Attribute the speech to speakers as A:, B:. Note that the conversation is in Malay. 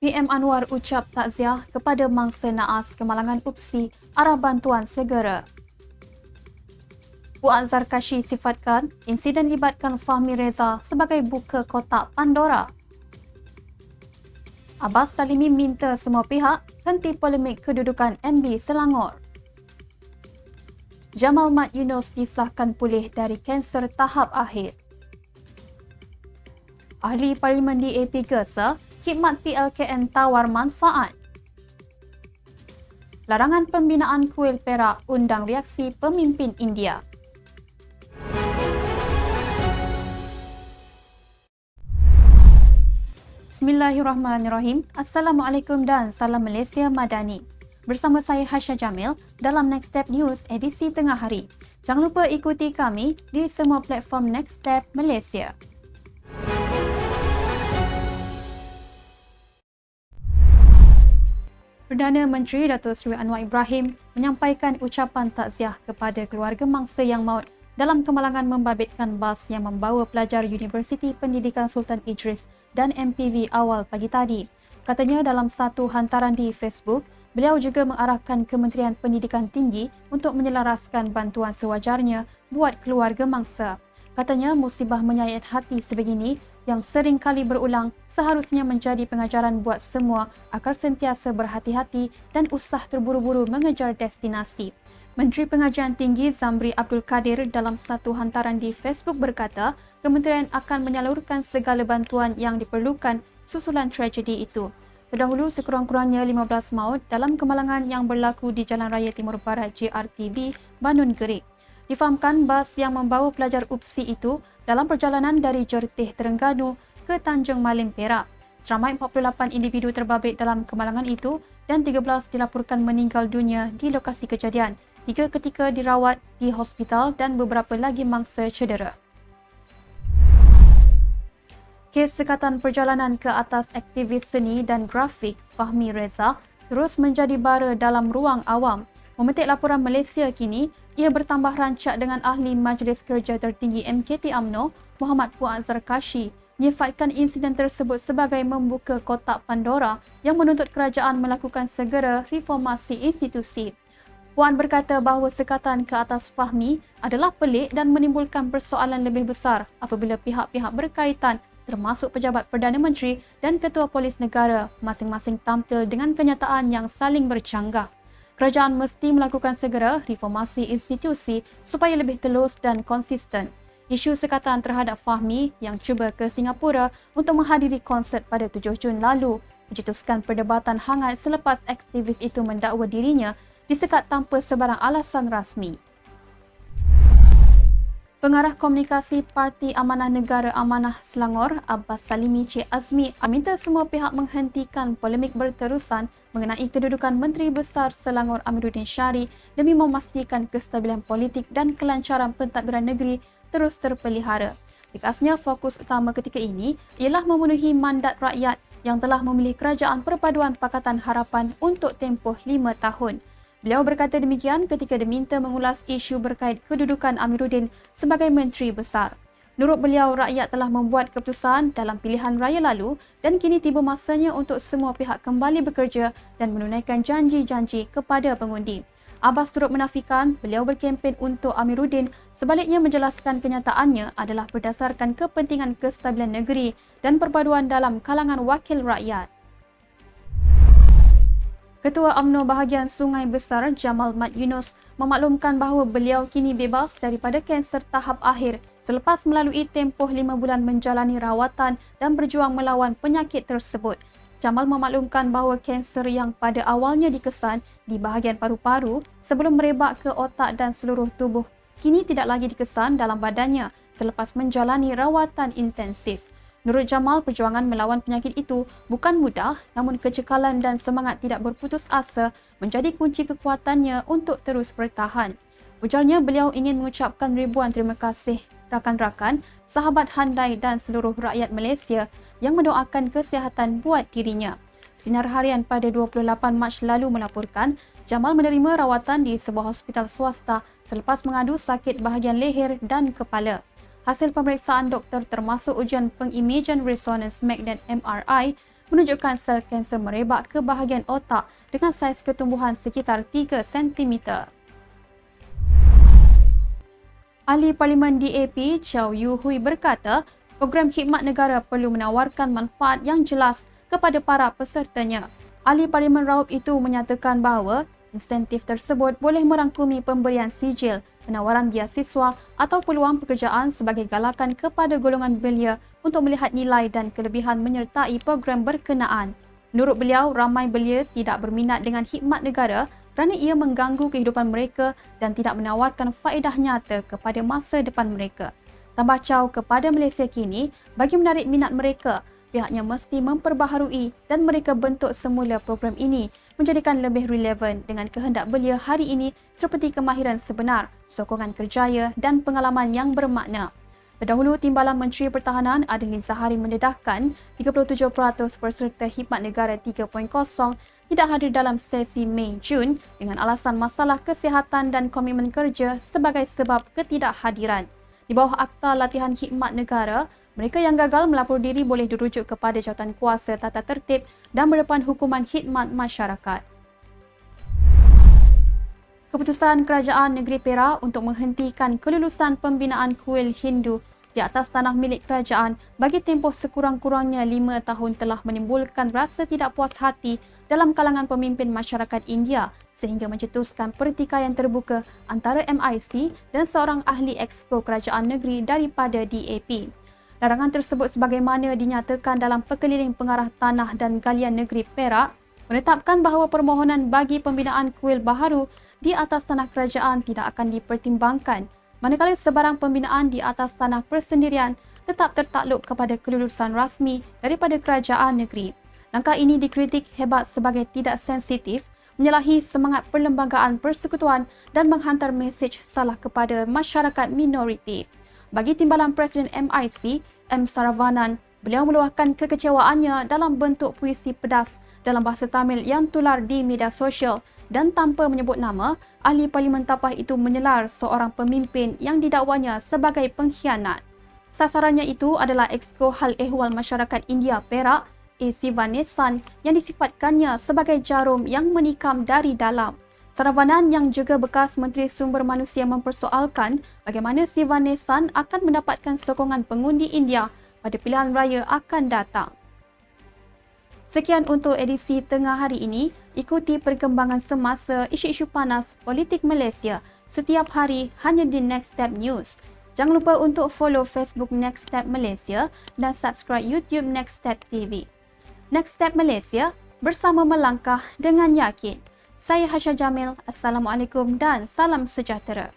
A: PM Anwar ucap takziah kepada mangsa naas kemalangan UPSI arah bantuan segera. Puan Zarkashi sifatkan insiden libatkan Fahmi Reza sebagai buka kotak Pandora. Abbas Salimi minta semua pihak henti polemik kedudukan MB Selangor. Jamal Mat Yunus disahkan pulih dari kanser tahap akhir. Ahli Parlimen DAP Gesa khidmat PLKN tawar manfaat. Larangan pembinaan kuil perak undang reaksi pemimpin India. Bismillahirrahmanirrahim. Assalamualaikum dan salam Malaysia Madani. Bersama saya Hasha Jamil dalam Next Step News edisi tengah hari. Jangan lupa ikuti kami di semua platform Next Step Malaysia. Perdana Menteri Datuk Seri Anwar Ibrahim menyampaikan ucapan takziah kepada keluarga mangsa yang maut dalam kemalangan membabitkan bas yang membawa pelajar Universiti Pendidikan Sultan Idris dan MPV awal pagi tadi. Katanya dalam satu hantaran di Facebook, beliau juga mengarahkan Kementerian Pendidikan Tinggi untuk menyelaraskan bantuan sewajarnya buat keluarga mangsa. Katanya musibah menyayat hati sebegini yang sering kali berulang seharusnya menjadi pengajaran buat semua agar sentiasa berhati-hati dan usah terburu-buru mengejar destinasi. Menteri Pengajian Tinggi Zamri Abdul Kadir dalam satu hantaran di Facebook berkata, kementerian akan menyalurkan segala bantuan yang diperlukan susulan tragedi itu. Terdahulu sekurang-kurangnya 15 maut dalam kemalangan yang berlaku di Jalan Raya Timur Barat JRTB, Banun Gerik. Difahamkan bas yang membawa pelajar UPSI itu dalam perjalanan dari Jertih Terengganu ke Tanjung Malim Perak. Seramai 48 individu terbabit dalam kemalangan itu dan 13 dilaporkan meninggal dunia di lokasi kejadian. Tiga ketika dirawat di hospital dan beberapa lagi mangsa cedera. Kes sekatan perjalanan ke atas aktivis seni dan grafik Fahmi Reza terus menjadi bara dalam ruang awam. Memetik laporan Malaysia kini, ia bertambah rancak dengan ahli Majlis Kerja Tertinggi MKT AMNO, Muhammad Puan Zarkashi, menyifatkan insiden tersebut sebagai membuka kotak Pandora yang menuntut kerajaan melakukan segera reformasi institusi. Puan berkata bahawa sekatan ke atas Fahmi adalah pelik dan menimbulkan persoalan lebih besar apabila pihak-pihak berkaitan termasuk pejabat Perdana Menteri dan Ketua Polis Negara masing-masing tampil dengan kenyataan yang saling bercanggah kerajaan mesti melakukan segera reformasi institusi supaya lebih telus dan konsisten. Isu sekatan terhadap Fahmi yang cuba ke Singapura untuk menghadiri konsert pada 7 Jun lalu mencetuskan perdebatan hangat selepas aktivis itu mendakwa dirinya disekat tanpa sebarang alasan rasmi. Pengarah Komunikasi Parti Amanah Negara Amanah Selangor, Abbas Salimi Cik Azmi, meminta semua pihak menghentikan polemik berterusan mengenai kedudukan Menteri Besar Selangor Amiruddin Syari demi memastikan kestabilan politik dan kelancaran pentadbiran negeri terus terpelihara. Tekasnya fokus utama ketika ini ialah memenuhi mandat rakyat yang telah memilih Kerajaan Perpaduan Pakatan Harapan untuk tempoh lima tahun. Beliau berkata demikian ketika diminta mengulas isu berkait kedudukan Amiruddin sebagai Menteri Besar. Menurut beliau, rakyat telah membuat keputusan dalam pilihan raya lalu dan kini tiba masanya untuk semua pihak kembali bekerja dan menunaikan janji-janji kepada pengundi. Abbas turut menafikan beliau berkempen untuk Amiruddin sebaliknya menjelaskan kenyataannya adalah berdasarkan kepentingan kestabilan negeri dan perpaduan dalam kalangan wakil rakyat. Ketua UMNO bahagian Sungai Besar Jamal Mat Yunus memaklumkan bahawa beliau kini bebas daripada kanser tahap akhir selepas melalui tempoh lima bulan menjalani rawatan dan berjuang melawan penyakit tersebut. Jamal memaklumkan bahawa kanser yang pada awalnya dikesan di bahagian paru-paru sebelum merebak ke otak dan seluruh tubuh kini tidak lagi dikesan dalam badannya selepas menjalani rawatan intensif. Menurut Jamal, perjuangan melawan penyakit itu bukan mudah namun kecekalan dan semangat tidak berputus asa menjadi kunci kekuatannya untuk terus bertahan. Ujarnya beliau ingin mengucapkan ribuan terima kasih rakan-rakan, sahabat handai dan seluruh rakyat Malaysia yang mendoakan kesihatan buat dirinya. Sinar Harian pada 28 Mac lalu melaporkan Jamal menerima rawatan di sebuah hospital swasta selepas mengadu sakit bahagian leher dan kepala. Hasil pemeriksaan doktor termasuk ujian pengimajan resonance mag dan MRI menunjukkan sel kanser merebak ke bahagian otak dengan saiz ketumbuhan sekitar 3 cm. Ahli Parlimen DAP Chow Yu Hui berkata, program khidmat negara perlu menawarkan manfaat yang jelas kepada para pesertanya. Ahli Parlimen Raup itu menyatakan bahawa insentif tersebut boleh merangkumi pemberian sijil, penawaran biasiswa atau peluang pekerjaan sebagai galakan kepada golongan belia untuk melihat nilai dan kelebihan menyertai program berkenaan. Menurut beliau, ramai belia tidak berminat dengan khidmat negara kerana ia mengganggu kehidupan mereka dan tidak menawarkan faedah nyata kepada masa depan mereka. Tambah Chow kepada Malaysia kini, bagi menarik minat mereka, pihaknya mesti memperbaharui dan mereka bentuk semula program ini menjadikan lebih relevan dengan kehendak belia hari ini seperti kemahiran sebenar, sokongan kerjaya dan pengalaman yang bermakna. Terdahulu, Timbalan Menteri Pertahanan Adeline Zahari mendedahkan 37% peserta Khidmat Negara 3.0 tidak hadir dalam sesi Mei-Jun dengan alasan masalah kesihatan dan komitmen kerja sebagai sebab ketidakhadiran. Di bawah Akta Latihan Khidmat Negara, mereka yang gagal melapor diri boleh dirujuk kepada jawatan kuasa tata tertib dan berdepan hukuman khidmat masyarakat. Keputusan Kerajaan Negeri Perak untuk menghentikan kelulusan pembinaan kuil Hindu di atas tanah milik kerajaan bagi tempoh sekurang-kurangnya lima tahun telah menimbulkan rasa tidak puas hati dalam kalangan pemimpin masyarakat India sehingga mencetuskan pertikaian terbuka antara MIC dan seorang ahli expo kerajaan negeri daripada DAP. Larangan tersebut sebagaimana dinyatakan dalam Pekeliling Pengarah Tanah dan Galian Negeri Perak menetapkan bahawa permohonan bagi pembinaan kuil baharu di atas tanah kerajaan tidak akan dipertimbangkan manakala sebarang pembinaan di atas tanah persendirian tetap tertakluk kepada kelulusan rasmi daripada kerajaan negeri. Langkah ini dikritik hebat sebagai tidak sensitif menyalahi semangat perlembagaan persekutuan dan menghantar mesej salah kepada masyarakat minoriti. Bagi Timbalan Presiden MIC, M. Saravanan, beliau meluahkan kekecewaannya dalam bentuk puisi pedas dalam bahasa Tamil yang tular di media sosial dan tanpa menyebut nama, ahli Parlimen Tapah itu menyelar seorang pemimpin yang didakwanya sebagai pengkhianat. Sasarannya itu adalah Exco Hal Ehwal Masyarakat India Perak, A. Sivanesan yang disifatkannya sebagai jarum yang menikam dari dalam. Saravanan yang juga bekas Menteri Sumber Manusia mempersoalkan bagaimana Sivanesan akan mendapatkan sokongan pengundi India pada pilihan raya akan datang. Sekian untuk edisi tengah hari ini. Ikuti perkembangan semasa isu-isu panas politik Malaysia setiap hari hanya di Next Step News. Jangan lupa untuk follow Facebook Next Step Malaysia dan subscribe YouTube Next Step TV. Next Step Malaysia bersama melangkah dengan yakin. Saya Hasha Jamil. Assalamualaikum dan salam sejahtera.